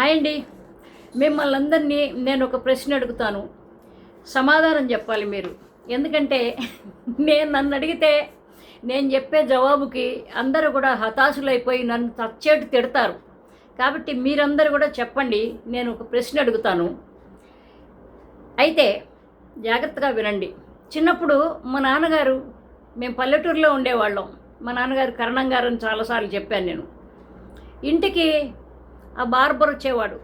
Hi అండి. మిమ్మల్ని అందరినీ నేను ఒక ప్రశ్న అడుగుతాను. సమాధానం చెప్పాలి మీరు. ఎందుకంటే నేను నన్ను అడిగితే నేను చెప్పే జవాబుకి అందరూ కూడా హతాశులైపోయి నన్ను తచ్చేటు తిడతారు. కాబట్టి మీరందరూ కూడా చెప్పండి నేను ఒక ప్రశ్న అడుగుతాను. అయితే జాగ్రత్తగా వినండి. చిన్నప్పుడు మా నాన్నగారు మేము పల్లెటూరులో ఉండేవాళ్ళం. మా నాన్నగారు కరణం గారు చాలాసార్లు చెప్పాను నేను. ఇంటికి ఆ బార్బర్ వచ్చేవాడు.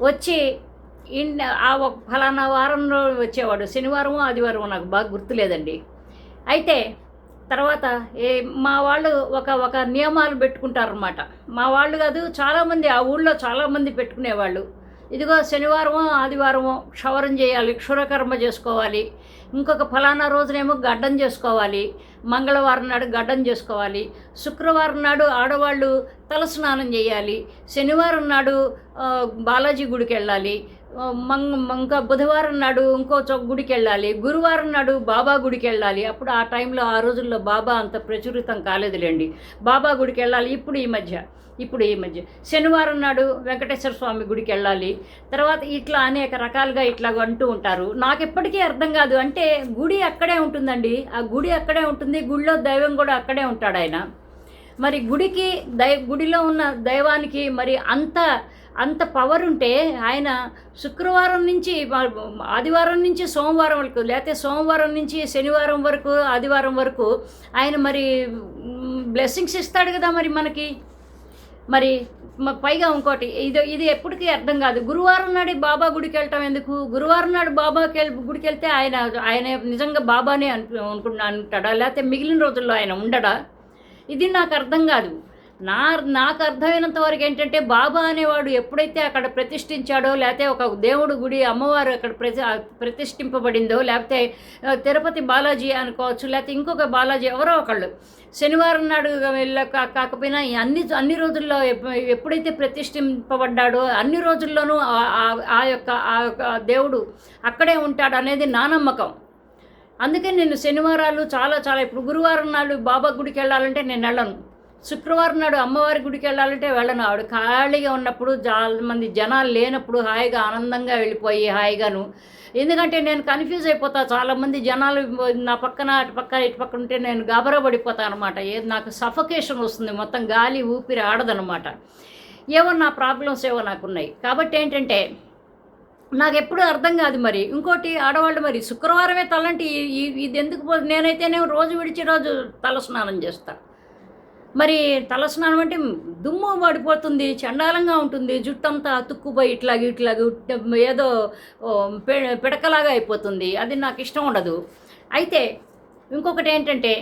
వచ్చి ఇన్ ఆ ఒక ఫలానా వారంలో వచ్చేవాడు. శనివారం ఆదివారం నాకు బాగా గుర్తులేదండి. అయితే తర్వాత ఏ మా వాళ్ళు ఒక ఒక నియమాలు పెట్టుకుంటారనమాట మా వాళ్ళు కాదు చాలామంది ఆ ఊళ్ళో చాలామంది పెట్టుకునేవాళ్ళు. ఇదిగో శనివారము ఆదివారము క్షవరం చేయాలి క్షురకర్మ చేసుకోవాలి. ఇంకొక ఫలానా రోజునేమో గడ్డం చేసుకోవాలి. మంగళవారం నాడు గడ్డం చేసుకోవాలి. శుక్రవారం నాడు ఆడవాళ్ళు తలస్నానం చేయాలి. శనివారం నాడు బాలాజీ గుడికి వెళ్ళాలి ఇంకా బుధవారం నాడు ఇంకో చో గుడికి వెళ్ళాలి గురువారం నాడు బాబా గుడికి వెళ్ళాలి అప్పుడు ఆ టైంలో ఆ రోజుల్లో బాబా అంత ప్రచురితం కాలేదులేండి. బాబా గుడికి వెళ్ళాలి ఇప్పుడు ఈ మధ్య. ఇప్పుడు ఈ మధ్య. శనివారం నాడు వెంకటేశ్వర స్వామి గుడికి వెళ్ళాలి తర్వాత ఇట్లా అనేక రకాలుగా ఇట్లా అంటూ ఉంటారు. నాకు ఎప్పటికీ అర్థం కాదు. అంటే గుడి అక్కడే ఉంటుందండి. ఆ గుడి అక్కడే ఉంటుంది. గుడిలో దైవం కూడా అక్కడే ఉంటాడు ఆయన మరి గుడికి దై గుడిలో ఉన్న దైవానికి మరి అంత అంత పవర్ ఉంటే ఆయన శుక్రవారం నుంచి ఆదివారం నుంచి సోమవారం వరకు లేకపోతే సోమవారం నుంచి శనివారం వరకు ఆదివారం వరకు ఆయన మరి బ్లెస్సింగ్స్ ఇస్తాడు కదా మరి మనకి. మరి పైగా ఇంకోటి ఇది ఇది ఎప్పటికీ అర్థం కాదు. గురువారం నాడు బాబా గుడికి వెళ్ళటం ఎందుకు? గురువారం నాడు బాబాకి వెళ్ళి గుడికి వెళ్తే ఆయన ఆయన నిజంగా బాబానే అను అనుకుంటా అంటాడా లేకపోతే మిగిలిన రోజుల్లో ఆయన ఉండడా? ఇది నాకు అర్థం కాదు. నా నాకు అర్థమైనంత వరకు ఏంటంటే బాబా అనేవాడు ఎప్పుడైతే అక్కడ ప్రతిష్ఠించాడో లేకపోతే ఒక దేవుడు గుడి అమ్మవారు అక్కడ ప్రతి ప్రతిష్ఠింపబడిందో లేకపోతే తిరుపతి బాలాజీ అనుకోవచ్చు లేకపోతే ఇంకొక బాలాజీ ఎవరో ఒకళ్ళు. శనివారం నాడు వెళ్ళ కా- కాకపోయినా అన్ని అన్ని రోజుల్లో ఎప్పుడైతే ప్రతిష్ఠింపబడ్డాడో అన్ని రోజుల్లోనూ ఆ- ఆ- ఆ యొక్క ఆ యొక్క దేవుడు అక్కడే ఉంటాడు అనేది నా నమ్మకం. అందుకే నేను శనివారాలు చాలా చాలా ఇప్పుడు గురువారం నాడు బాబా గుడికి వెళ్ళాలంటే నేను వెళ్ళను. శుక్రవారం నాడు అమ్మవారి గుడికి వెళ్ళాలంటే వెళ్ళను. ఆవిడ ఖాళీగా ఉన్నప్పుడు చాలా మంది జనాలు లేనప్పుడు హాయిగా ఆనందంగా వెళ్ళిపోయి హాయిగాను. ఎందుకంటే నేను కన్ఫ్యూజ్ అయిపోతా. చాలామంది జనాలు నా పక్కన అటు పక్క ఇటు పక్క ఉంటే నేను గాబరా పడిపోతాను అనమాట ఏది నాకు సఫకేషన్ వస్తుంది. మొత్తం గాలి ఊపిరి ఆడదనమాట ఏవో నా ప్రాబ్లమ్స్ ఏవో నాకున్నాయి. కాబట్టి ఏంటంటే నాకు ఎప్పుడు అర్థం కాదు మరి. ఇంకోటి ఆడవాళ్ళు మరి శుక్రవారమే తలంటి ఇది ఎందుకు పో నేనైతేనే రోజు విడిచి రోజు తల స్నానం చేస్తాను మరి తలస్నానం అంటే దుమ్ము పడిపోతుంది చండాలంగా ఉంటుంది. జుట్టంతా అతుక్కుపోయి ఇట్లాగే ఇట్లాగే ఏదో పిడకలాగా అయిపోతుంది. అది నాకు ఇష్టం ఉండదు. అయితే ఇంకొకటి ఏంటంటే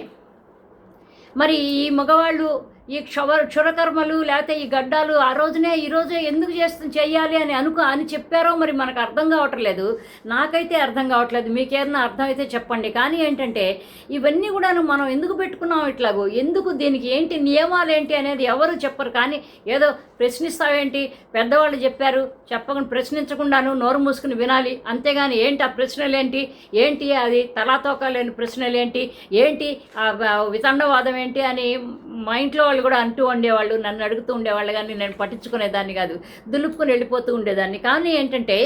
మరి ఈ మగవాళ్ళు ఈ క్షవ క్షురకర్మలు లేకపోతే ఈ గడ్డాలు ఆ రోజునే ఈ రోజే ఎందుకు చేస్తు చేయాలి అని అనుకో అని చెప్పారో మరి మనకు అర్థం కావట్లేదు. నాకైతే అర్థం కావట్లేదు. మీకేదైనా అర్థం అయితే చెప్పండి. కానీ ఏంటంటే ఇవన్నీ కూడాను మనం ఎందుకు పెట్టుకున్నాం ఇట్లాగో? ఎందుకు దీనికి ఏంటి నియమాలు ఏంటి అనేది ఎవరు చెప్పరు. కానీ ఏదో ప్రశ్నిస్తావేంటి? పెద్దవాళ్ళు చెప్పారు చెప్పకుండా ప్రశ్నించకుండాను నోరు మూసుకుని వినాలి. అంతేగాని ఏంటి ఆ ప్రశ్నలేంటి? ఏంటి అది తలాతోక లేని ప్రశ్నలేంటి? ఏంటి ఆ వితండవాదం ఏంటి అని మా ఇంట్లో వాళ్ళు కూడా అంటూ ఉండేవాళ్ళు నన్ను అడుగుతూ ఉండేవాళ్ళు కానీ నేను పట్టించుకునేదాన్ని కాదు. దులుపుకుని వెళ్ళిపోతూ ఉండేదాన్ని. కానీ ఏంటంటే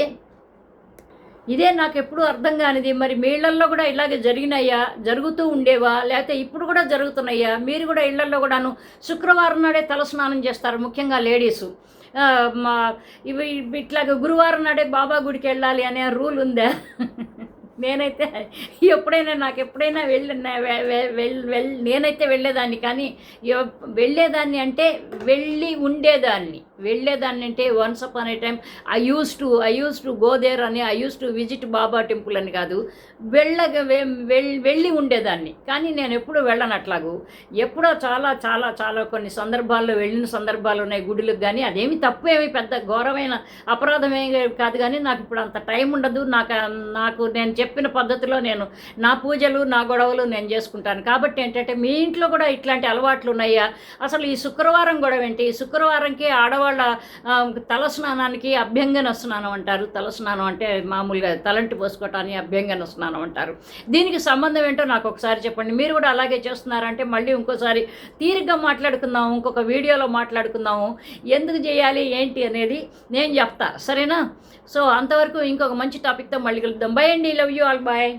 ఇదే నాకు ఎప్పుడూ అర్థం కానిది మరి మీ ఇళ్ళల్లో కూడా ఇలాగే జరిగినాయా? జరుగుతూ ఉండేవా? లేకపోతే ఇప్పుడు కూడా జరుగుతున్నాయా? మీరు కూడా ఇళ్ళల్లో కూడాను శుక్రవారం నాడే తలస్నానం చేస్తారు ముఖ్యంగా లేడీసు. మా ఇవి ఇట్లాగ గురువారం నాడే బాబా గుడికి వెళ్ళాలి అనే రూల్ ఉందా? నేనైతే ఎప్పుడైనా నాకు ఎప్పుడైనా వెళ్ళి నేనైతే వెళ్ళేదాన్ని కానీ వెళ్ళేదాన్ని అంటే వెళ్ళి ఉండేదాన్ని. వెళ్ళేదాన్ని అంటే once upon a time I use to I use to go there అని I use to visit Baba temple అని కాదు. వెళ్ళగ వెళ్ళి ఉండేదాన్ని. కానీ నేను ఎప్పుడు వెళ్ళనట్లాగు. ఎప్పుడో చాలా చాలా చాలా కొన్ని సందర్భాల్లో వెళ్ళిన సందర్భాలు ఉన్నాయి గుడులకు కానీ అదేమి తప్పు ఏమి పెద్ద ఘోరమైన అపరాధం కాదు కానీ నాకు ఇప్పుడు అంత టైం ఉండదు. నాకు నాకు నేను చెప్పిన పద్ధతిలో నేను నా పూజలు నా గొడవలు నేను చేసుకుంటాను. కాబట్టి ఏంటంటే మీ ఇంట్లో కూడా ఇట్లాంటి అలవాట్లు ఉన్నాయా? అసలు ఈ శుక్రవారం గొడవ ఏంటి? ఈ శుక్రవారంకి ఆడవాళ్ళు ఆడవాళ్ళ తలస్నానానికి తల స్నానానికి అభ్యంగన స్నానం అంటారు. తల స్నానం అంటే మామూలుగా తలంటి పోసుకోవటానికి అభ్యంగన స్నానం అంటారు. దీనికి సంబంధం ఏంటో నాకు ఒకసారి చెప్పండి. మీరు కూడా అలాగే చేస్తున్నారంటే మళ్ళీ ఇంకోసారి తీరిగ్గా మాట్లాడుకుందాము ఇంకొక వీడియోలో మాట్లాడుకుందాము ఎందుకు చేయాలి ఏంటి అనేది నేను చెప్తా. సరేనా? సో అంతవరకు ఇంకొక మంచి టాపిక్తో మళ్ళీ కలుద్దాం. బై అండి. Love you all bye